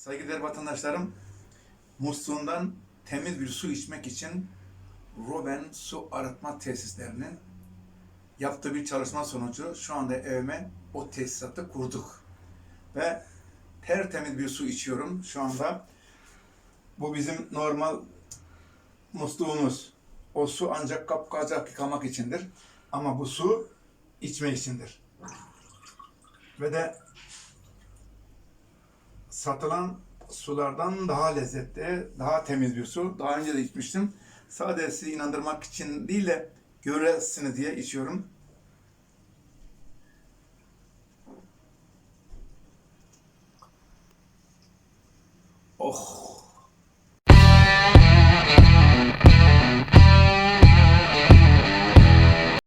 Saygıdeğer vatandaşlarım, musluğundan temiz bir su içmek için Roben su arıtma tesislerinin yaptığı bir çalışma sonucu şu anda evime o tesisatı kurduk. Ve tertemiz bir su içiyorum şu anda. Bu bizim normal musluğumuz. O su ancak kapkacak yıkamak içindir. Ama bu su içmek içindir. Ve de satılan sulardan daha lezzetli, daha temiz bir su. Daha önce de içmiştim. Sadece sizi inandırmak için değil de göresiniz diye içiyorum. Oh!